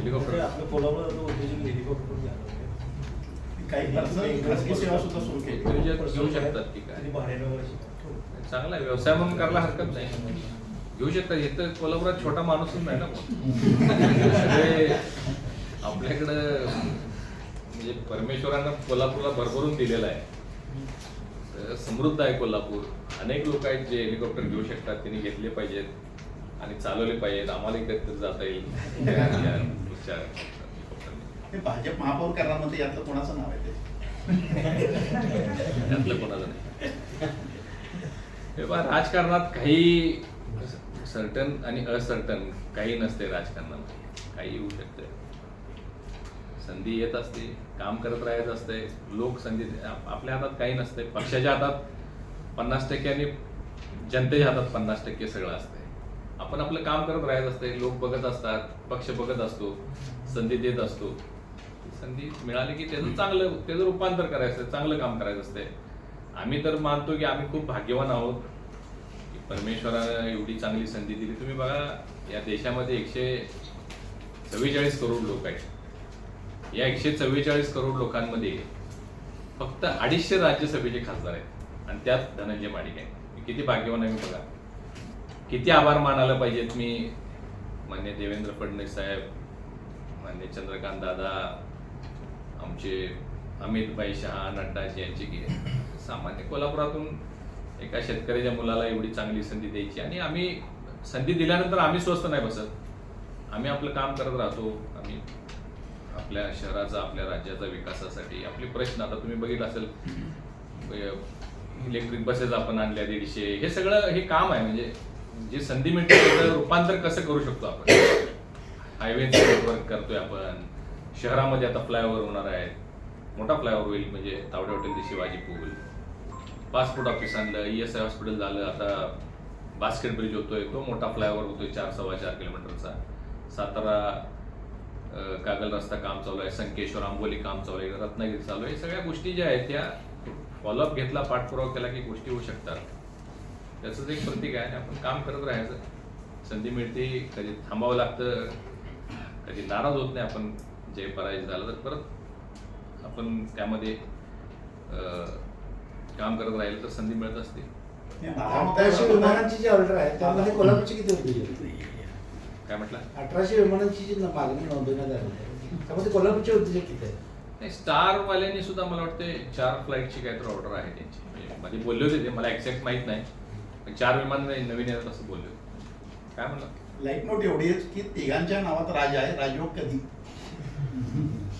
Helicopter. आपलं Kolhapur helicopter. काही खासगी सेवा सुद्धा सुरू केली. उद्योजक घेऊ शकतात की काय. त्यांनी भाड्यानं वगैरे शिकवलं. चांगला आहे व्यवसाय म्हणून करायला हरकत नाही. घेऊ शकतात इथं कोल्हापुरात छोटा माणूसच नाही ना. सगळे आपल्याकडं म्हणजे परमेश्वरानं कोल्हापूरला भरभरून दिलेलं आहे. तर समृद्ध आहे कोल्हापूर. अनेक लोक आहेत जे हेलिकॉप्टर घेऊ शकतात त्यांनी घेतले पाहिजेत आणि चालवले पाहिजेत. आम्हाला इकडे जाता येईल. हे भाजप महापौर करारामध्ये यातलं कोणाचं नाव आहे ते? त्यातलं कोणाचं नाही. राजकारणात काही सर्टन आणि असर्टन काही नसते राजकारणामध्ये. काही येऊ शकते. संधी येत असते काम करत राहायचं असते लोक संधी आप- आपल्या हातात काही नसते. पक्षाच्या हातात पन्नास टक्के आणि जनतेच्या हातात पन्नास टक्के सगळं असते. आपण आपलं काम करत राहायचं असते लोक बघत असतात पक्ष बघत असतो संधी देत असतो. संधी मिळाली की त्याचं चांगलं त्याचं रूपांतर करायचं चांगलं काम करायचं असते आम्ही तर मानतो की आम्ही खूप भाग्यवान आहोत. की परमेश्वरानं एवढी चांगली संधी दिली. तुम्ही बघा या देशामध्ये एकशे चव्वेचाळीस करोड लोक आहेत. या एकशे चव्वेचाळीस करोड लोकांमध्ये फक्त अडीचशे राज्यसभेचे खासदार आहेत. आणि त्यात धनंजय माडिक आहे किती भाग्यवान आहे मी बघा. किती आभार मानायला पाहिजेत मी? मान्य देवेंद्र फडणवीस साहेब मान्य चंद्रकांत दादा आमचे अमित भाई शहा नड्डाजी यांची की सामान्य कोल्हापुरातून एका शेतकऱ्याच्या मुलाला एवढी चांगली संधी द्यायची आणि आम्ही संधी दिल्यानंतर आम्ही स्वस्त नाही बसत. आम्ही आपलं काम करत राहतो. आम्ही आपल्या शहराचा आपल्या राज्याचा विकासासाठी आपले प्रश्न आता तुम्ही बघितलं असेल इलेक्ट्रिक बसेस आपण आणल्या दीडशे हे सगळं हे काम आहे. म्हणजे जे संधी मिळते त्याचं रूपांतर कसं करू शकतो आपण? हायवेचं नेटवर्क करतोय आपण. शहरामध्ये आता फ्लायओव्हर होणार आहेत. मोठा फ्लायओव्हर होईल म्हणजे तावडे हॉटेल ते शिवाजी पूल. पासपोर्ट ऑफिस आणलं ई एस आय हॉस्पिटल झालं आता बास्केट ब्रिज होतोय तो मोठा फ्लायओव्हर होतोय चार सव्वा चार किलोमीटरचा. सातारा कागल रस्ता काम चालू आहे संकेश्वर आंबोली काम चालू आहे रत्नागिरी चालू आहे. सगळ्या गोष्टी ज्या आहेत त्या फॉलोअप घेतला पाठपुरावा केला की गोष्टी होऊ शकतात. त्याचंच एक प्रतीक आहे आपण काम करत राहायचं. संधी मिळते कधी थांबावं लागतं कधी नाराज होत नाही आपण जे पराजय झालं तर परत आपण त्यामध्ये काम करत राहिलं तर संधी मिळत असते. अठराशे विमानांची जी ऑर्डर आहे त्यामध्ये कोल्हापूरची किती होती? काय म्हटलं? अठराशे विमानांची जी मागणी नोंदवण्यात आली आहे, त्यामध्ये कोल्हापूरचे उद्योजक किती? आहेत नाही स्टार वाल्यांनी सुद्धा मला वाटते चार फ्लाईटची काहीतरी ऑर्डर आहे त्यांची. म्हणजे मध्ये बोलले होते ते मला एक्झॅक्ट माहीत नाही. चार विमान नवीन येतात असं बोलले. काय म्हणलं? लाइट नोट एवढी आहे की तिघांच्या नावात राज आहे राजयोग कधी?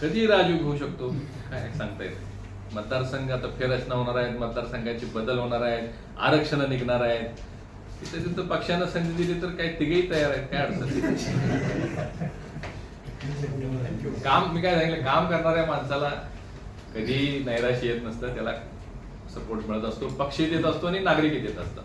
कधी राजू घेऊ शकतो? काय सांगता येत मतदारसंघ आता फेररचना होणार आहेत मतदारसंघाचे बदल होणार आहेत आरक्षण निघणार आहेत. तिथे तिथं पक्षानं संधी दिली तर काही तिघेही तयार आहेत काय अडचण. काम मी काय सांगितलं काम करणाऱ्या माणसाला कधी नैराश्य येत नसतं त्याला सपोर्ट मिळत असतो पक्षही देत असतो आणि नागरिकही देत असतात.